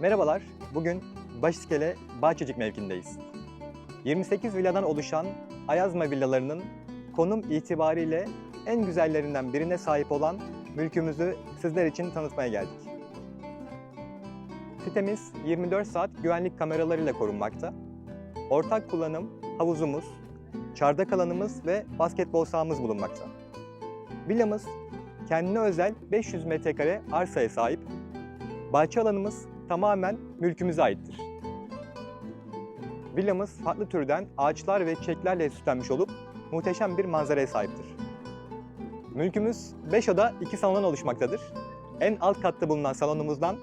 Merhabalar, bugün Başiskele Bahçecik mevkindeyiz. 28 villadan oluşan Ayazma villalarının konum itibariyle en güzellerinden birine sahip olan mülkümüzü sizler için tanıtmaya geldik. Sitemiz 24 saat güvenlik kameralarıyla korunmakta. Ortak kullanım havuzumuz, çardak alanımız ve basketbol sahamız bulunmakta. Villamız kendine özel 500 metrekare arsaya sahip. Bahçe alanımız tamamen mülkümüze aittir. Villamız farklı türden ağaçlar ve çiçeklerle süslenmiş olup muhteşem bir manzaraya sahiptir. Mülkümüz 5 oda 2 salondan oluşmaktadır. En alt katta bulunan salonumuzdan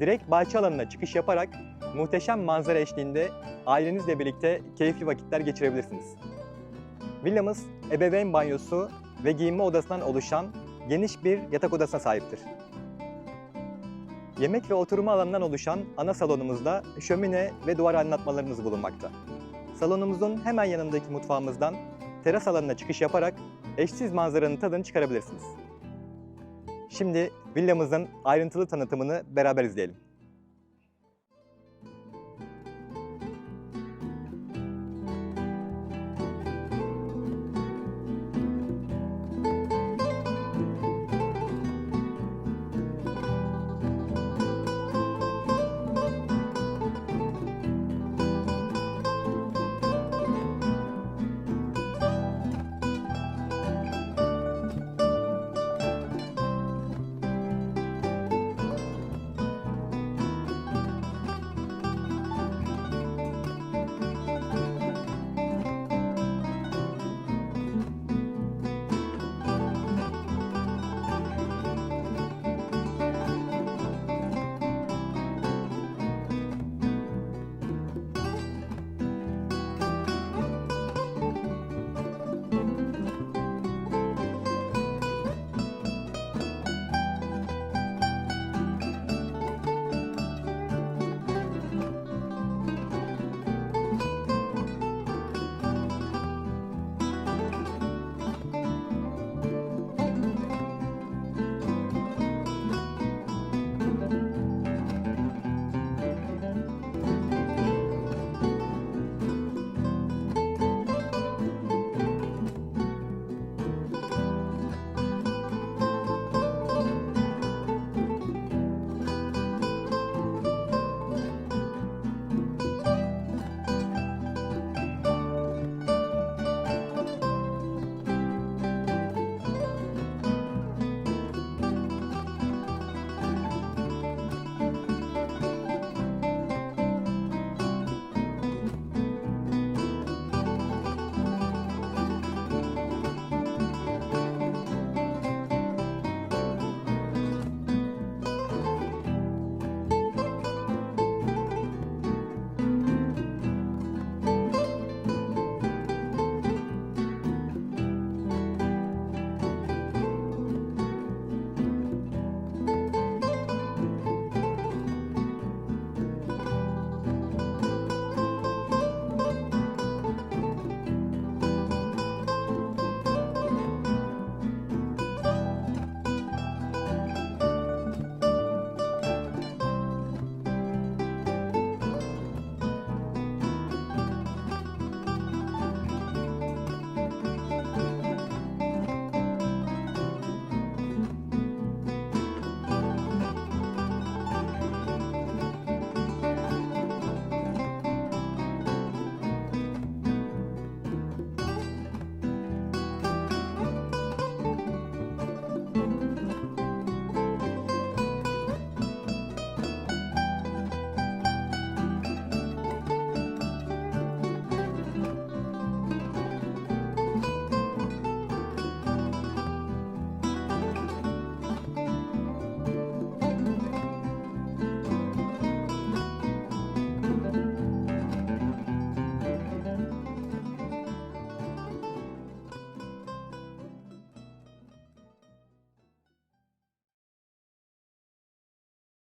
direkt bahçe alanına çıkış yaparak muhteşem manzara eşliğinde ailenizle birlikte keyifli vakitler geçirebilirsiniz. Villamız ebeveyn banyosu ve giyinme odasından oluşan geniş bir yatak odasına sahiptir. Yemek ve oturma alanından oluşan ana salonumuzda şömine ve duvar aydınlatmalarımız bulunmakta. Salonumuzun hemen yanındaki mutfağımızdan teras alanına çıkış yaparak eşsiz manzaranın tadını çıkarabilirsiniz. Şimdi villamızın ayrıntılı tanıtımını beraber izleyelim.